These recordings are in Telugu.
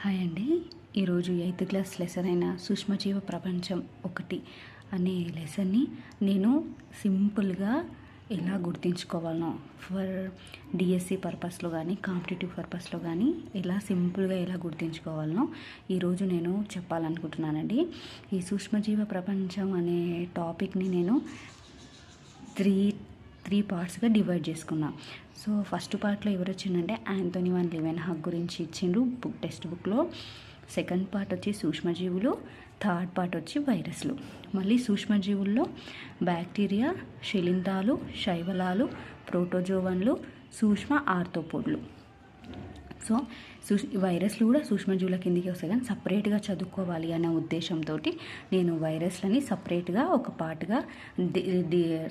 హాయ్ అండి. ఈరోజు ఎయిత్ క్లాస్ లెసన్ అయిన సూక్ష్మజీవ ప్రపంచం ఒకటి అనే లెసన్ని నేను సింపుల్గా ఎలా గుర్తుంచుకోవాలనో ఫర్ డిఎస్సి పర్పస్లో కానీ కాంపిటేటివ్ పర్పస్లో కానీ ఎలా సింపుల్గా ఎలా గుర్తించుకోవాలనో ఈరోజు నేను చెప్పాలనుకుంటున్నానండి. ఈ సూక్ష్మజీవ ప్రపంచం అనే టాపిక్ని నేను త్రీ త్రీ పార్ట్స్గా డివైడ్ చేసుకున్నా. సో ఫస్ట్ పార్ట్లో ఎవరు వచ్చిందంటే యాంతోనీ వన్ లివెన్ హక్ గురించి ఇచ్చిండ్రు బుక్ టెక్స్ట్ బుక్లో. సెకండ్ పార్ట్ వచ్చి సూక్ష్మజీవులు థర్డ్ పార్ట్ వచ్చి వైరస్లు. మళ్ళీ సూక్ష్మజీవుల్లో బ్యాక్టీరియా శిలింధాలు శైవలాలు ప్రోటోజోవన్లు సూక్ష్మ ఆర్థోపోడ్లు. సో సూష్ వైరస్లు కూడా సూక్ష్మజీవుల కిందికి వస్తాయి కానీ సపరేట్గా చదువుకోవాలి అనే ఉద్దేశంతో నేను వైరస్లని సపరేట్గా ఒక పార్ట్గా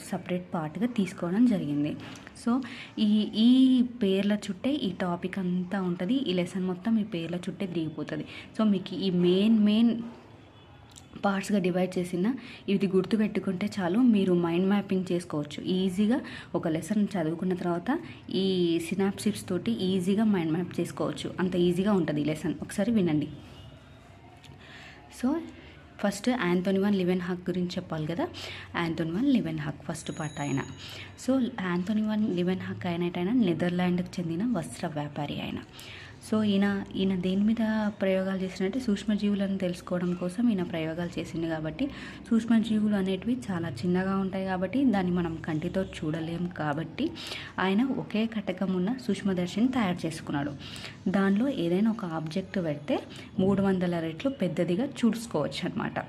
సపరేట్ పార్ట్గా తీసుకోవడం జరిగింది. సో ఈ ఈ పేర్ల చుట్టే ఈ టాపిక్ అంతా ఉంటుంది. ఈ లెసన్ మొత్తం ఈ పేర్ల చుట్టే దిగిపోతుంది సో మీకు ఈ మెయిన్ మెయిన్ పార్ట్స్గా డివైడ్ చేసిన ఇది గుర్తుపెట్టుకుంటే చాలు మీరు మైండ్ మ్యాపింగ్ చేసుకోవచ్చు. ఈజీగా ఒక లెసన్ చదువుకున్న తర్వాత ఈ సినాప్సిప్స్ తోటి ఈజీగా మైండ్ మ్యాప్ చేసుకోవచ్చు. అంత ఈజీగా ఉంటుంది ఈ లెసన్. ఒకసారి వినండి. So first Antonie van Leeuwenhoek గురించి చెప్పాలి కదా? Antonie van Leeuwenhoek first part ఆయన so Antonie van Leeuwenhoek ఆయన నెదర్లాండ్కి చెందిన వస్త్ర వ్యాపారి ఆయన సో ఈయన ఈయన దేని మీద ప్రయోగాలు చేసినట్టే సూక్ష్మజీవులను తెలుసుకోవడం కోసం ఈయన ప్రయోగాలు చేసింది కాబట్టి సూక్ష్మజీవులు అనేటివి చాలా చిన్నగా ఉంటాయి కాబట్టి దాన్ని మనం కంటితో చూడలేం కాబట్టి ఆయన ఒకే కటకం ఉన్న సూక్ష్మదర్శిని తయారు చేసుకున్నాడు. దానిలో ఏదైనా ఒక ఆబ్జెక్ట్ పెడితే మూడు వందల రెట్లు పెద్దదిగా చూసుకోవచ్చు అనమాట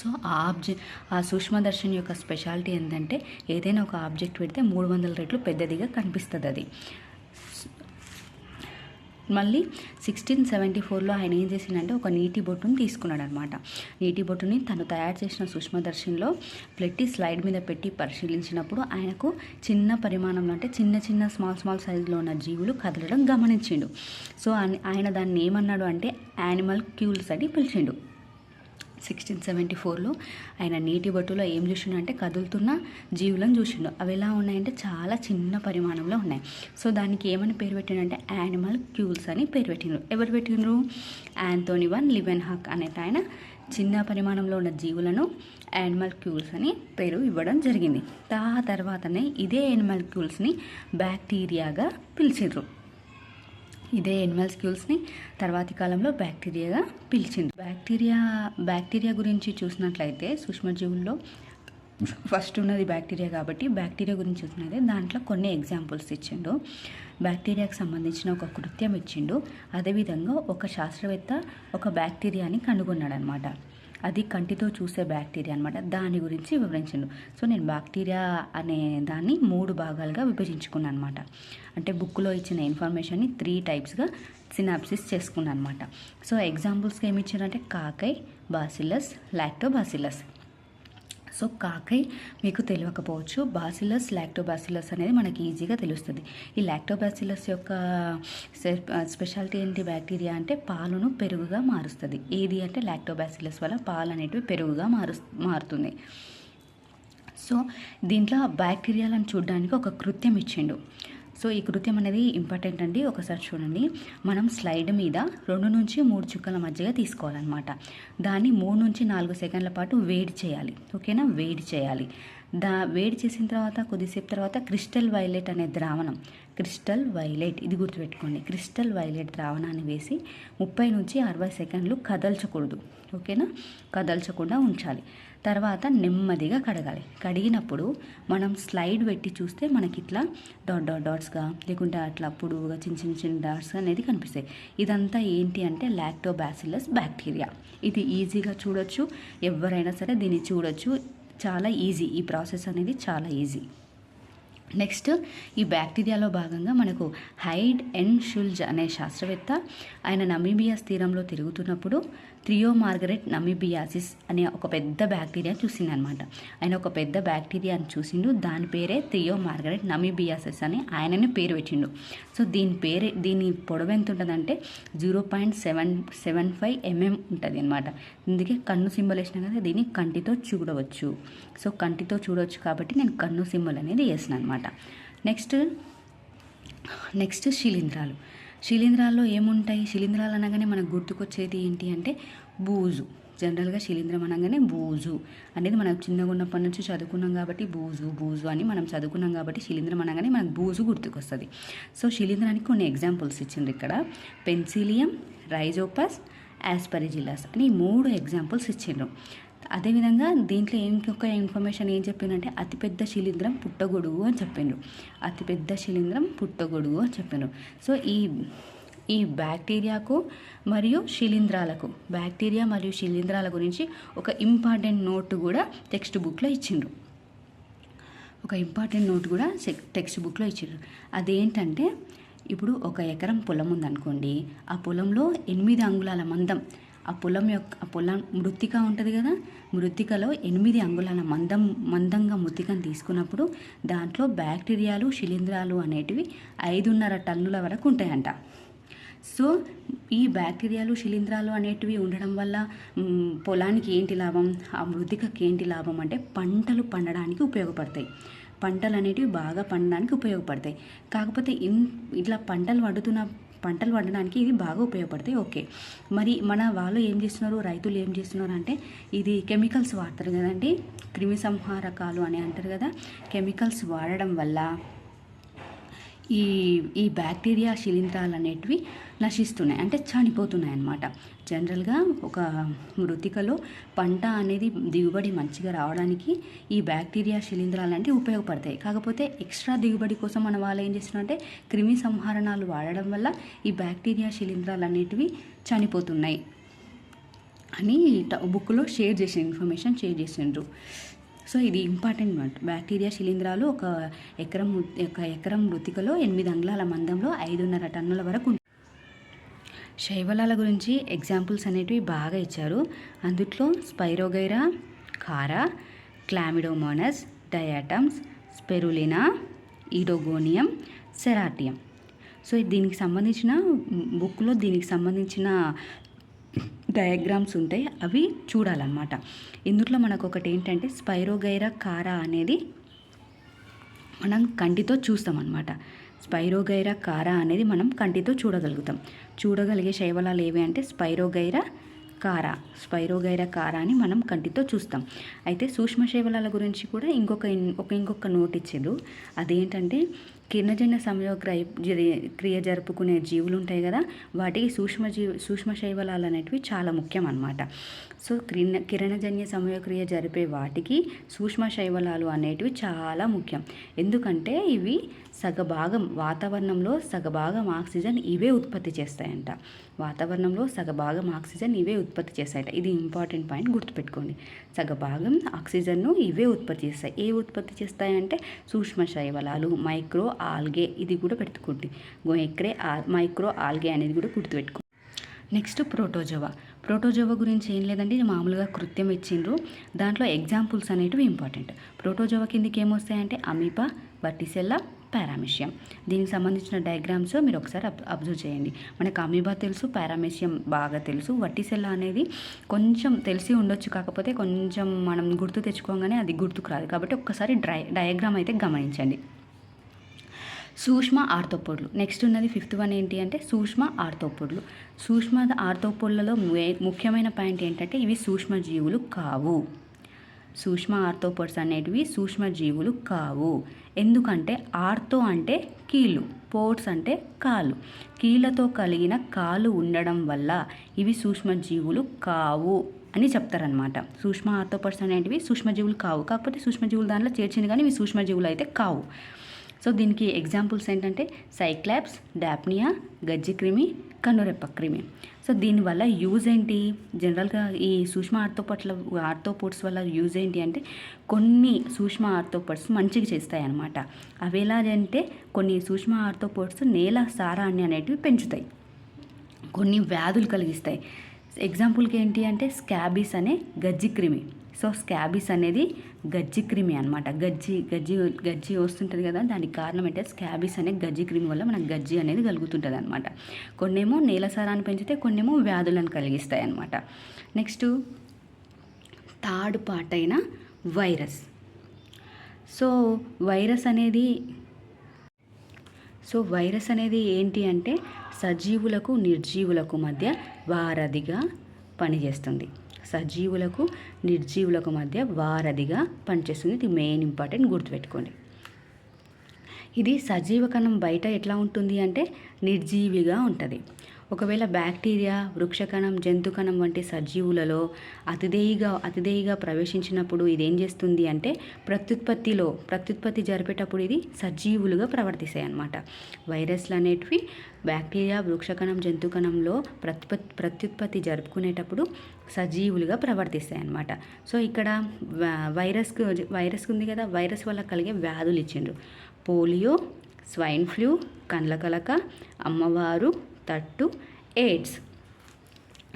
సో ఆ ఆబ్జెక్ట్ ఆ సూక్ష్మదర్శిని యొక్క స్పెషాలిటీ ఏంటంటే ఏదైనా ఒక ఆబ్జెక్ట్ పెడితే మూడు వందల రెట్లు పెద్దదిగా కనిపిస్తుంది అది. మళ్ళీ సిక్స్టీన్ సెవెంటీ ఫోర్లో ఆయన ఏం చేసిందంటే ఒక నీటి బొట్టును తీసుకున్నాడు అనమాట నీటి బొట్టుని తను తయారు చేసిన సూక్ష్మదర్శినిలో పెట్టి స్లైడ్ మీద పెట్టి పరిశీలించినప్పుడు ఆయనకు చిన్న పరిమాణంలో అంటే చిన్న చిన్న స్మాల్ స్మాల్ సైజులో ఉన్న జీవులు కదలడం గమనించిండు. సో ఆయన దాన్ని ఏమన్నాడు అంటే యానిమల్ క్యూల్స్ అని పిలిచిండు. సిక్స్టీన్ సెవెంటీ ఫోర్లో ఆయన నీటి బొట్టులో ఏం చూసిండు అంటే కదులుతున్న జీవులను చూసిండు. అవి ఎలా ఉన్నాయంటే చాలా చిన్న పరిమాణంలో ఉన్నాయి. సో దానికి ఏమని పేరు పెట్టిండంటే యానిమల్ క్యూల్స్ అని పేరు పెట్టిండ్రు. ఎవరు పెట్టిండ్రు? యాంతోని వన్ లివెన్ హాక్ అనేది ఆయన చిన్న పరిమాణంలో ఉన్న జీవులను యానిమల్ క్యూల్స్ అని పేరు ఇవ్వడం జరిగింది. తా తర్వాతనే ఇదే యానిమల్ క్యూల్స్ని బ్యాక్టీరియాగా పిలిచిండ్రు. ఇదే ఎనిమల్ స్క్యూల్స్ని తర్వాతి కాలంలో బ్యాక్టీరియాగా పిలిచింది. బ్యాక్టీరియా బ్యాక్టీరియా గురించి చూసినట్లయితే సూక్ష్మజీవుల్లో ఫస్ట్ ఉన్నది బ్యాక్టీరియా కాబట్టి బ్యాక్టీరియా గురించి చూసినదే దాంట్లో కొన్ని ఎగ్జాంపుల్స్ ఇచ్చిండు. బ్యాక్టీరియాకి సంబంధించిన ఒక కృత్యం ఇచ్చిండు. అదేవిధంగా ఒక శాస్త్రవేత్త ఒక బ్యాక్టీరియాని కనుగొన్నాడనమాట అది కంటితో చూసే బ్యాక్టీరియా అనమాట దాని గురించి వివరించిండు. సో నేను బ్యాక్టీరియా అనే దాన్ని మూడు భాగాలుగా విభజించుకున్నాను అనమాట అంటే బుక్లో ఇచ్చిన ఇన్ఫర్మేషన్ని త్రీ టైప్స్గా సినాప్సిస్ చేసుకున్నాను అనమాట సో ఎగ్జాంపుల్స్గా ఏమి ఇచ్చారంటే cocci bacillus lactobacillus. So cocci మీకు తెలియకపోవచ్చు బాసిలస్ లాక్టోబాసిలస్ అనేది మనకి ఈజీగా తెలుస్తుంది. ఈ లాక్టోబాసిలస్ యొక్క స్పెషాలిటీ ఏంటి బ్యాక్టీరియా అంటే పాలును పెరుగుగా మారుస్తుంది. ఏది అంటే లాక్టోబాసిలస్ వల్ల పాలు అనేటివి పెరుగుగా మారు మారుతుంది. సో దీంట్లో బ్యాక్టీరియాలను చూడడానికి ఒక కృత్యం ఇచ్చిండు. సో ఈ కృత్యం అనేది ఇంపార్టెంట్ అండి. ఒకసారి చూడండి. మనం స్లైడ్ మీద రెండు నుంచి మూడు చుక్కల మధ్యగా తీసుకోవాలన్నమాట. దాన్ని మూడు నుంచి నాలుగు సెకండ్ల పాటు వేడి చేయాలి. ఓకేనా? వేడి చేయాలి. దా వేడి చేసిన తర్వాత కొద్దిసేపు తర్వాత క్రిస్టల్ వైలెట్ అనే ద్రావణం. క్రిస్టల్ వైలెట్ ఇది గుర్తుపెట్టుకోండి. క్రిస్టల్ వైలెట్ ద్రావణాన్ని వేసి ముప్పై నుంచి అరవై సెకండ్లు కదల్చకూడదు. ఓకేనా? కదల్చకుండా ఉంచాలి. తర్వాత నెమ్మదిగా కడగాలి. కడిగినప్పుడు మనం స్లైడ్ పెట్టి చూస్తే మనకి ఇట్లా డాట్ డాట్ డాట్స్గా లేకుంటే అట్లా పొడువుగా చిన్న చిన్న చిన్న డాట్స్ అనేది కనిపిస్తాయి. ఇదంతా ఏంటి అంటే లాక్టోబాసిలస్ బ్యాక్టీరియా. ఇది ఈజీగా చూడొచ్చు. ఎవరైనా సరే దీన్ని చూడొచ్చు. చాలా ఈజీ ఈ ప్రాసెస్ అనేది చాలా ఈజీ నెక్స్ట్ ఈ బ్యాక్టీరియాలో భాగంగా మనకు హైడ్ ఎన్ షుల్జ్ అనే శాస్త్రవేత్త ఆయన నమీబియా తీరంలో తిరుగుతున్నప్పుడు త్రియో మార్గరెట్ నమిబియాసిస్ అనే ఒక పెద్ద బ్యాక్టీరియా చూసిందనమాట. ఆయన ఒక పెద్ద బ్యాక్టీరియాని చూసిండు. దాని పేరే త్రియో మార్గరెట్ నమిబియాసిస్ అని ఆయననే పేరు పెట్టిండు. సో దీని పేరే దీని పొడవు ఎంత ఉంటుందంటే zero point seven seven five MM ఉంటుంది అనమాట అందుకే కన్ను సింబల్ వేసినా కదా దీన్ని కంటితో చూడవచ్చు. సో కంటితో చూడవచ్చు కాబట్టి నేను కన్ను సింబల్ అనేది వేసిన అనమాట నెక్స్ట్ నెక్స్ట్ శిలీంధ్రాలు. శిలీంధ్రాల్లో ఏముంటాయి? శిలీంధ్రాలు అనగానే మనకు గుర్తుకొచ్చేది ఏంటి అంటే బూజు. జనరల్గా శిలీంధ్రం అనగానే బూజు. అనేది మనం చిన్నగా ఉన్నప్పటి నుంచి చదువుకున్నాం కాబట్టి బూజు బూజు అని మనం చదువుకున్నాం కాబట్టి శిలీంధ్రం అనగానే మనకు బూజు గుర్తుకొస్తుంది. సో శిలీంధ్రానికి కొన్ని ఎగ్జాంపుల్స్ ఇచ్చిండ్రు ఇక్కడ. పెన్సిలియం రైజోపస్ యాస్పరిజిలస్ అని ఈ మూడు ఎగ్జాంపుల్స్ ఇచ్చిండ్రు. అదేవిధంగా దీంట్లో ఇంకొక ఇన్ఫర్మేషన్ ఏం చెప్పిందంటే అతిపెద్ద శిలీంద్రం పుట్టగొడుగు అని చెప్పిండ్రు అతిపెద్ద శిలీంధ్రం పుట్టగొడుగు అని చెప్పిండ్రు సో ఈ ఈ బ్యాక్టీరియాకు మరియు శిలీంధ్రాలకు బ్యాక్టీరియా మరియు శిలీంధ్రాల గురించి ఒక ఇంపార్టెంట్ నోట్ కూడా టెక్స్ట్ బుక్లో ఇచ్చిండ్రు. ఒక ఇంపార్టెంట్ నోట్ కూడా టెక్స్ట్ బుక్లో ఇచ్చిండ్రు. అదేంటంటే ఇప్పుడు ఒక ఎకరం పొలం ఉందనుకోండి ఆ పొలంలో ఎనిమిది అంగుళాల మందం ఆ పొలం యొక్క ఆ పొలం మృత్తిక ఉంటుంది కదా? మృత్తికలో ఎనిమిది అంగుళాల మందం మందంగా మృతికను తీసుకున్నప్పుడు దాంట్లో బ్యాక్టీరియాలు శిలీంధ్రాలు అనేటివి ఐదున్నర టన్నుల వరకు ఉంటాయంట. సో ఈ బ్యాక్టీరియాలు శిలీంధ్రాలు అనేటివి ఉండడం వల్ల పొలానికి ఏంటి లాభం? ఆ మృతికకి ఏంటి లాభం అంటే పంటలు పండడానికి ఉపయోగపడతాయి. పంటలు అనేటివి బాగా పండడానికి ఉపయోగపడతాయి. కాకపోతే ఇన్ ఇట్లా పంటలు పండుతున్న పంటలు వండడానికి ఇది బాగా ఉపయోగపడతాయి. ఓకే. మరి మన వాళ్ళు ఏం చేస్తున్నారు? రైతులు ఏం చేస్తున్నారు అంటే ఇది కెమికల్స్ వాడతారు కదండి. క్రిమి సంహారకాలు అని అంటారు కదా. కెమికల్స్ వాడడం వల్ల ఈ ఈ బ్యాక్టీరియా శిలీంధ్రాలు అనేటివి నశిస్తున్నాయి అంటే చనిపోతున్నాయి అన్నమాట జనరల్గా ఒక మృతికలో పంట అనేది దిగుబడి మంచిగా రావడానికి ఈ బ్యాక్టీరియా శిలీంధ్రాలు అనేవి ఉపయోగపడతాయి. కాకపోతే ఎక్స్ట్రా దిగుబడి కోసం మన వాళ్ళు ఏం చేస్తున్నారంటే క్రిమి సంహరణాలు వాడడం వల్ల ఈ బ్యాక్టీరియా శిలీంధ్రాలు అనేటివి చనిపోతున్నాయి అని బుక్లో షేర్ చేసిన ఇన్ఫర్మేషన్ షేర్ చేసిండ్రు. సో ఇది ఇంపార్టెంట్ మాట. బ్యాక్టీరియా శిలీంధ్రాలు ఒక ఎకరం ఒక ఎకరం మృతికలో ఎనిమిది అంగుళాల మందంలో ఐదున్నర టన్నుల వరకు ఉంటాయి. శైవలాల గురించి ఎగ్జాంపుల్స్ అనేటివి బాగా ఇచ్చారు. అందుట్లో spirogyra chara chlamydomonas diatoms spirulina oedogonium ceratium. So దీనికి సంబంధించిన బుక్లో దీనికి సంబంధించిన డయాగ్రామ్స్ ఉంటాయి. అవి చూడాలన్నమాట. ఇందులో మనకు ఒకటి ఏంటంటే స్పైరోగైరా కారా అనేది మనం కంటితో చూస్తామన్నమాట. స్పైరోగైరా కారా అనేది మనం కంటితో చూడగలుగుతాం. చూడగలిగే శైవలాలు ఏవి అంటే స్పైరోగైరా కారా. స్పైరోగైరా కారా అని మనం కంటితో చూస్తాం. అయితే సూక్ష్మ శైవలాల గురించి కూడా ఇంకొక ఒక ఇంకొక నోట్ అదేంటంటే కిరణజన్య సంయోగ క్రియ జరుపుకునే జీవులు ఉంటాయి కదా వాటికి సూక్ష్మ జీవ సూక్ష్మ శైవలాలు అనేటివి చాలా ముఖ్యం అన్నమాట. సో కిరణ కిరణజన్య సమయక్రియ జరిపే వాటికి సూక్ష్మ శైవలాలు అనేటివి చాలా ముఖ్యం. ఎందుకంటే ఇవి సగభాగం వాతావరణంలో సగభాగం ఆక్సిజన్ ఇవే ఉత్పత్తి చేస్తాయంట. వాతావరణంలో సగభాగం ఆక్సిజన్ ఇవే ఉత్పత్తి చేస్తాయంట. ఇది ఇంపార్టెంట్ పాయింట్ గుర్తుపెట్టుకోండి. సగభాగం ఆక్సిజన్ను ఇవే ఉత్పత్తి చేస్తాయి. ఏ ఉత్పత్తి చేస్తాయంటే సూక్ష్మ శైవలాలు మైక్రో ఆల్గే ఇది కూడా పెట్టుకోండి. ఎక్రే మైక్రో ఆల్గే అనేది కూడా గుర్తుపెట్టుకో నెక్స్ట్ ప్రోటోజోవా. ప్రోటోజోవా గురించి ఏం లేదండి మామూలుగా కృత్యం ఇచ్చిండ్రు. దాంట్లో ఎగ్జాంపుల్స్ అనేటివి ఇంపార్టెంట్. ప్రోటోజోవా కిందకి ఏమొస్తాయంటే అమీపా వర్టిసెల్లా పారామిషియం దీనికి సంబంధించిన డయాగ్రామ్స్ మీరు ఒకసారి అబ్ అబ్జర్వ్ చేయండి. మనకు అమీబా తెలుసు పారామిషియం బాగా తెలుసు. వర్టిసెల్లా అనేది కొంచెం తెలిసి ఉండొచ్చు కాకపోతే కొంచెం మనం గుర్తు తెచ్చుకోగానే అది గుర్తుకు రాదు. కాబట్టి ఒక్కసారి డ్రై డయాగ్రామ్ అయితే గమనించండి. సూక్ష్మ ఆర్తోపోడ్లు. నెక్స్ట్ ఉన్నది ఫిఫ్త్ వన్ ఏంటి అంటే సూక్ష్మ ఆర్తోపోడ్లు. సూక్ష్మ ఆర్తోపోడ్లలో ముఖ్యమైన పాయింట్ ఏంటంటే ఇవి సూక్ష్మ జీవులు కావు. సూక్ష్మ ఆర్థోపర్స్ అనేటివి సూక్ష్మజీవులు కావు. ఎందుకంటే ఆర్థో అంటే కీళ్ళు పోర్ట్స్ అంటే కాలు కీళ్ళతో కలిగిన కాలు ఉండడం వల్ల ఇవి సూక్ష్మజీవులు కావు అని చెప్తారనమాట సూక్ష్మ ఆర్థోపోడ్స్ అనేటివి సూక్ష్మజీవులు కావు. కాకపోతే సూక్ష్మజీవులు దాంట్లో చేర్చింది కానీ ఇవి సూక్ష్మజీవులు అయితే కావు. సో దీనికి ఎగ్జాంపుల్స్ ఏంటంటే సైక్లాప్స్ డాప్నియా గజ్జిక్రిమి కన్నురెప్ప క్రిమి సో దీనివల్ల యూజ్ ఏంటి? జనరల్గా ఈ సూక్ష్మ ఆర్థోపట్ల ఆర్థోపోడ్స్ వల్ల యూజ్ ఏంటి అంటే కొన్ని సూక్ష్మ ఆర్థోపోడ్స్ మంచిగా చేస్తాయి అన్నమాట అవి ఎలా అంటే కొన్ని సూక్ష్మ ఆర్థోపోడ్స్ నేల సారాన్ని అనేటివి పెంచుతాయి. కొన్ని వ్యాధులు కలిగిస్తాయి. ఎగ్జాంపుల్కి ఏంటి అంటే స్కాబీస్ అనే గజ్జి క్రిమి సో స్కాబీస్ అనేది గజ్జి క్రిమి అనమాట గజ్జి గజ్జి గజ్జి వస్తుంటుంది కదా దానికి కారణం అంటే స్కాబీస్ అనే గజ్జి క్రిమి వల్ల మనకు గజ్జి అనేది కలుగుతుంటుంది అనమాట కొన్నేమో నేలసారాన్ని పెంచితే కొన్నేమో వ్యాధులను కలిగిస్తాయి అనమాట నెక్స్ట్ థర్డ్ పార్ట్ అయిన వైరస్. సో వైరస్ అనేది సో వైరస్ అనేది ఏంటి అంటే సజీవులకు నిర్జీవులకు మధ్య వారధిగా పనిచేస్తుంది. సజీవులకు నిర్జీవులకు మధ్య వారధిగా పనిచేస్తుంది. ఇది మెయిన్ ఇంపార్టెంట్ గుర్తుపెట్టుకోండి. ఇది సజీవ కణం బయట ఎట్లా ఉంటుంది అంటే నిర్జీవిగా ఉంటుంది. ఒకవేళ బ్యాక్టీరియా వృక్షకణం జంతుకణం వంటి సజీవులలో అతిదేయిగా అతిదేయిగా ప్రవేశించినప్పుడు ఇది ఏం చేస్తుంది అంటే ప్రత్యుత్పత్తిలో ప్రత్యుత్పత్తి జరిపేటప్పుడు ఇది సజీవులుగా ప్రవర్తిస్తాయి అన్నమాట వైరస్లు అనేటివి బ్యాక్టీరియా వృక్షకణం జంతుకణంలో ప్రత్యుత్పత్తి ప్రత్యుత్పత్తి జరుపుకునేటప్పుడు సజీవులుగా ప్రవర్తిస్తాయి అన్నమాట సో ఇక్కడ వైరస్ వైరస్ ఉంది కదా వైరస్ వల్ల కలిగే వ్యాధులు ఇచ్చిండ్రు. పోలియో స్వైన్ ఫ్లూ కండ్ల కలక అమ్మవారు తట్టు ఎయిడ్స్.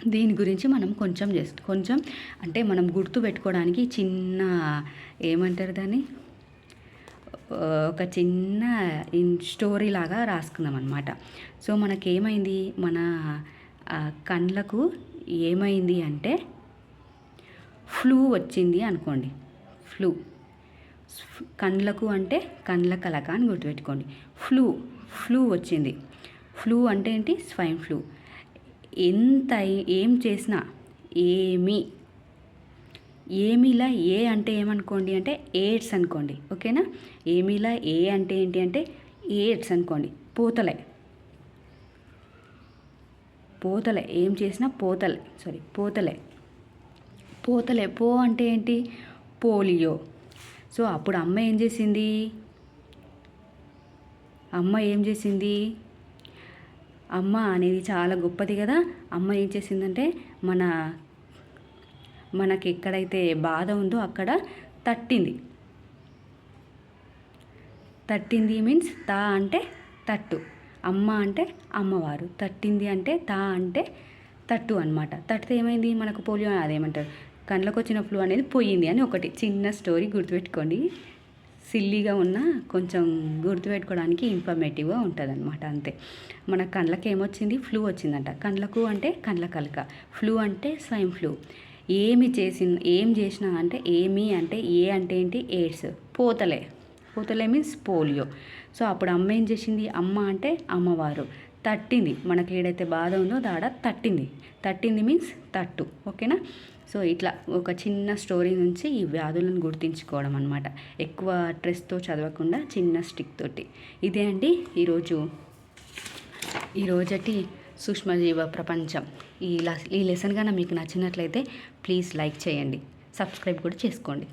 దీని గురించి మనం కొంచెం జస్ట్ కొంచెం అంటే మనం గుర్తు పెట్టుకోవడానికి చిన్న ఏమంటారు దాన్ని? ఒక చిన్న ఇన్ స్టోరీ లాగా రాసుకుందాం అనమాట సో మనకేమైంది? మన కండ్లకు ఏమైంది అంటే ఫ్లూ వచ్చింది అనుకోండి. ఫ్లూ. కండ్లకు అంటే కండ్ల కలక అని గుర్తుపెట్టుకోండి. ఫ్లూ. ఫ్లూ వచ్చింది. ఫ్లూ అంటే ఏంటి? Swine flu. ఎంత ఏం చేసినా ఏమి ఏమిలా ఏ అంటే ఏమనుకోండి అంటే ఎయిడ్స్ అనుకోండి. ఓకేనా? ఏమిలా ఏ అంటే ఏంటి అంటే ఎయిడ్స్ అనుకోండి. పోతలే. పోతలే. ఏం చేసినా పోతలే. సారీ పోతలే. పోతలే. పో అంటే ఏంటి? పోలియో. సో అప్పుడు అమ్మ ఏం చేసింది? అమ్మ ఏం చేసింది? అమ్మ అనేది చాలా గొప్పది కదా. అమ్మ ఏం చేసిందంటే మన మనకి ఎక్కడైతే బాధ ఉందో అక్కడ తట్టింది. తట్టింది మీన్స్ తా అంటే తట్టు. అమ్మ అంటే అమ్మవారు. తట్టింది అంటే తా అంటే తట్టు అనమాట తట్టితే ఏమైంది? మనకు పోలియో అదేమంటారు? కళ్ళకు వచ్చిన ఫ్లూ అనేది పోయింది అని ఒకటి. చిన్న స్టోరీ గుర్తుపెట్టుకోండి. సిల్లీగా ఉన్న కొంచెం గుర్తుపెట్టుకోవడానికి ఇన్ఫర్మేటివ్గా ఉంటుంది అనమాట అంతే. మన కళ్ళకి ఏమొచ్చింది? ఫ్లూ వచ్చిందంట. కళ్ళకు అంటే కళ్ళ కలక. ఫ్లూ అంటే స్వయం ఫ్లూ. ఏమి చేసి ఏం చేసినా అంటే ఏమి అంటే ఏ అంటే ఏంటి? ఎయిడ్స్. పోతలే. పోతలే మీన్స్ పోలియో. సో అప్పుడు అమ్మ ఏం చేసింది? అమ్మ అంటే అమ్మవారు. తట్టింది. మనకి ఏడైతే బాధ ఉందో దాడ తట్టింది. తట్టింది మీన్స్ తట్టు. ఓకేనా? సో ఇట్లా ఒక చిన్న స్టోరీ నుంచి ఈ వ్యాధులను గుర్తించుకోవడం అనమాట ఎక్కువ స్ట్రెస్తో చదవకుండా చిన్న స్టిక్ తోటి. ఇదే అండి ఈరోజు ఈరోజటి సూక్ష్మజీవ ప్రపంచం. ఈ ఈ లెసన్ కన్నా మీకు నచ్చినట్లయితే ప్లీజ్ లైక్ చేయండి. సబ్స్క్రైబ్ కూడా చేసుకోండి.